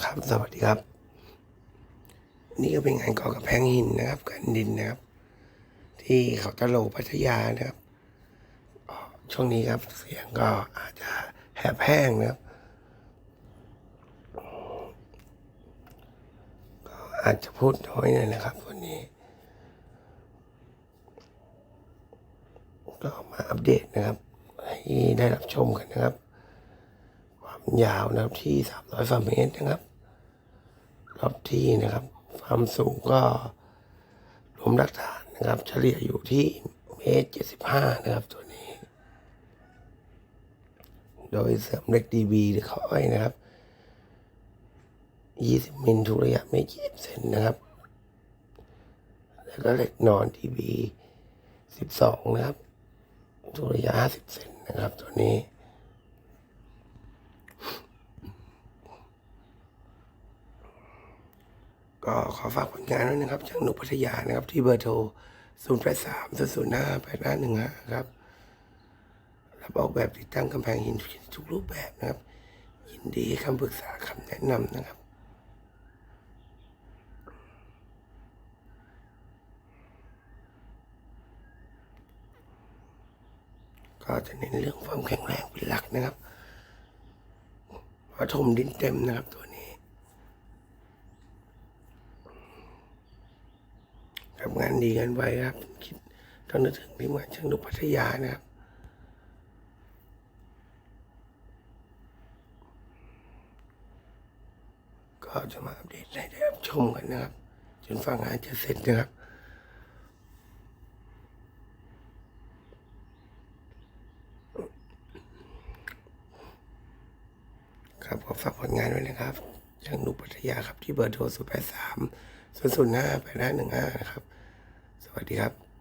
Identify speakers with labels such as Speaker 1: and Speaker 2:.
Speaker 1: ครับ สวัสดีครับ นี่ก็เป็นงานก่อกับแพงหินนะครับกันดินนะครับ ที่เขาตะโลพัทยานะครับช่วงนี้ครับเสียงก็อาจจะแหบแห้งนะครับก็อาจจะพูดน้อยหน่อยนะครับวันนี้ ก็มาอัปเดตนะครับ ให้ได้รับชมกันนะครับ ความยาวนะครับที่300ฟาเมตรนะครับรอบที่นะครับ ความสูงก็รวมรักฐานนะครับ เฉลี่ยอยู่ที่เมตร75นะครับตัวนี้ โดยเสริมเล็กดีบีหรือเขาอ้อยนะครับ20มิลทุระยะเมตร20เซนนะครับ แล้วก็เหล็กนอนดีบี12นะครับทุระยะ50เซนนะครับตัวนี้ ก็ขอฝากผลงานด้วยนะครับช่างหนุพัทยานะครับ ที่เบอร์โทร 0 8 3 0 0 5 8 5 1 5ครับรับออกแบบติดตั้งกำแพงหินทุกรูปแบบนะครับ ยินดีให้คำปรึกษาคำแนะนำนะครับก็จะเน้นเรื่องความแข็งแรงเป็นหลักนะครับเพราะถมดินเต็มนะครับตัวนี้ ทำงานดีกันไว้ครับ คิดต้องนึกถึงที่มาช่างดุพัทยานะครับก็จะมาอัปเดตให้ได้รับชมกันนะครับ จนฟังงานจะเสร็จนะครับครับขอฝากผลงานไว้นะครับช่างหนุปัทยาครับที่เบอร์โทร 0 8 3 0 0 5 8 5 1 5 นะครับ สวัสดีครับ